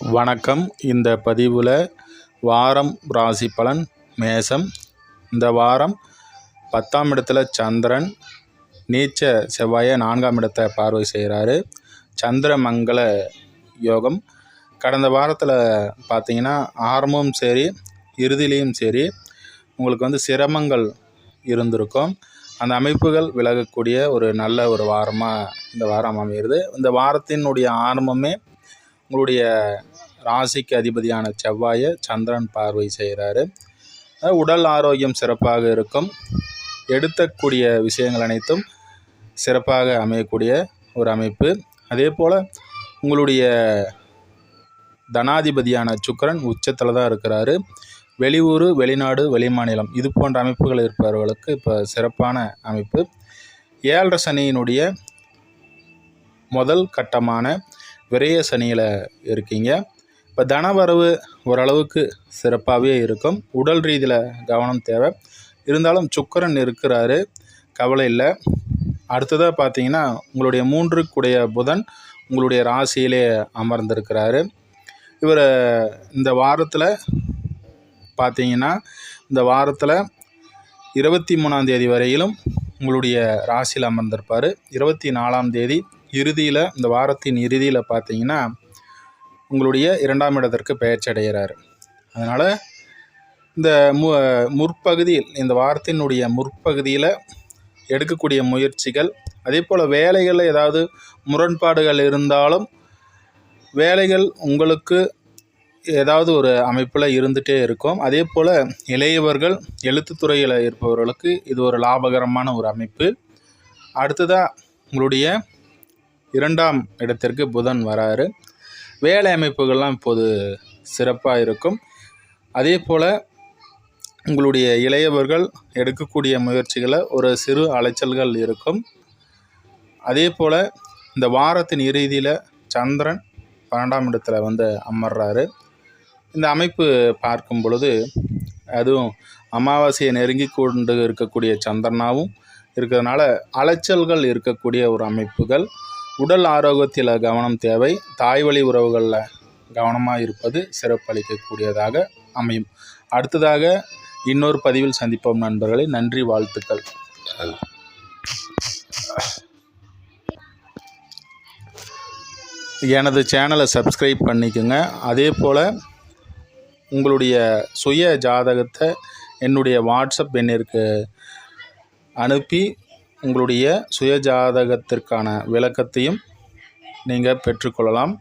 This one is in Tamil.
வணக்கம். இந்த பதிவில் வாரம் ராசி பலன் மேசம் இந்த வாரம் பத்தாம் இடத்துல சந்திரன். நீச்ச செவ்வாயை நான்காம் இடத்தை பார்வை செய்கிறாரு சந்திரமங்கல யோகம். கடந்த வாரத்தில் பார்த்தீங்கன்னா ஆரம்பமும் சரி இறுதியிலையும் சரி உங்களுக்கு வந்து சிரமங்கள் இருந்திருக்கும். அந்த அமைப்புகள் விலகக்கூடிய ஒரு நல்ல ஒரு வாரமாக இந்த வாரம் அமைகிறது இந்த வாரத்தினுடைய ஆரம்பமே உங்களுடைய ராசிக்கு அதிபதியான செவ்வாயை சந்திரன் பார்வை செய்கிறாரு. உடல் ஆரோக்கியம் சிறப்பாக இருக்கும். எடுத்தக்கூடிய விஷயங்கள் அனைத்தும் சிறப்பாக அமையக்கூடிய ஒரு அமைப்பு. அதே போல் உங்களுடைய தனாதிபதியான சுக்கரன் உச்சத்தில் தான் இருக்கிறாரு. வெளியூர் வெளிநாடு வெளிமாநிலம் இது போன்ற அமைப்புகள் இருப்பவர்களுக்கு இப்போ சிறப்பான அமைப்பு. ஏழரை சனியினுடைய முதல் கட்டமான விரைய சனியில் இருக்கீங்க. இப்போ தனவரவு ஓரளவுக்கு சிறப்பாகவே இருக்கும். உடல் ரீதியில் கவனம் தேவை. இருந்தாலும் சுக்கரன் இருக்கிறாரு. கவலை இல்லை. அடுத்ததாக பார்த்தீங்கன்னா உங்களுடைய மூன்றுக்குடைய புதன் உங்களுடைய ராசியிலே அமர்ந்திருக்கிறாரு. இவர் இந்த வாரத்தில் பார்த்தீங்கன்னா இந்த வாரத்தில் இருபத்தி மூணாம் தேதி வரையிலும் உங்களுடைய ராசியில் அமர்ந்திருப்பார். இருபத்தி நாலாம் தேதி இறுதியில் இந்த வாரத்தின் இறுதியில் பார்த்தீங்கன்னா உங்களுடைய இரண்டாம் இடத்திற்கு பெயர்ச்சடைகிறார் அதனால் இந்த மு முற்பகுதியில் இந்த வாரத்தினுடைய முற்பகுதியில் எடுக்கக்கூடிய முயற்சிகள் அதே போல் வேலைகளில் ஏதாவது முரண்பாடுகள் இருந்தாலும் வேலைகள் உங்களுக்கு ஏதாவது ஒரு அமைப்பில் இருந்துகிட்டே இருக்கும். அதே போல் இளையவர்கள் எழுத்துத்துறையில் இருப்பவர்களுக்கு இது ஒரு லாபகரமான ஒரு அமைப்பு. அடுத்ததாக உங்களுடைய இரண்டாம் இடத்திற்கு புதன் வராரு. வேலை அமைப்புகள்லாம் இப்போது சிறப்பாக இருக்கும். அதே போல் உங்களுடைய இளையவர்கள் எடுக்கக்கூடிய முயற்சிகளை ஒரு சிறு அலைச்சல்கள் இருக்கும். அதே போல் இந்த வாரத்தின் இறுதியில் சந்திரன் பன்னெண்டாம் இடத்துல வந்து அமர்றாரு. இந்த அமைப்பு பார்க்கும் பொழுது அதுவும் அமாவாசையை நெருங்கி கொண்டு இருக்கக்கூடிய சந்திரனாவும் இருக்கிறதுனால அலைச்சல்கள் இருக்கக்கூடிய ஒரு அமைப்புகள். உடல் ஆரோக்கியத்தில் கவனம் தேவை. தாய் வழி உறவுகளில் கவனமாக இருப்பது சிறப்பளிக்கக்கூடியதாக அமையும். அடுத்ததாக இன்னொரு பதிவில் சந்திப்போம் நண்பர்களே. நன்றி வாழ்த்துக்கள். எனது சேனலை சப்ஸ்கிரைப் பண்ணிக்கோங்க. அதே போல் உங்களுடைய சுய ஜாதகத்தை என்னுடைய வாட்ஸ்அப் எண்ணிற்கு அனுப்பி உங்களுடைய சுய ஜாதகத்திற்கான விளக்கத்தையும் நீங்கள் பெற்றுக்கொள்ளலாம்.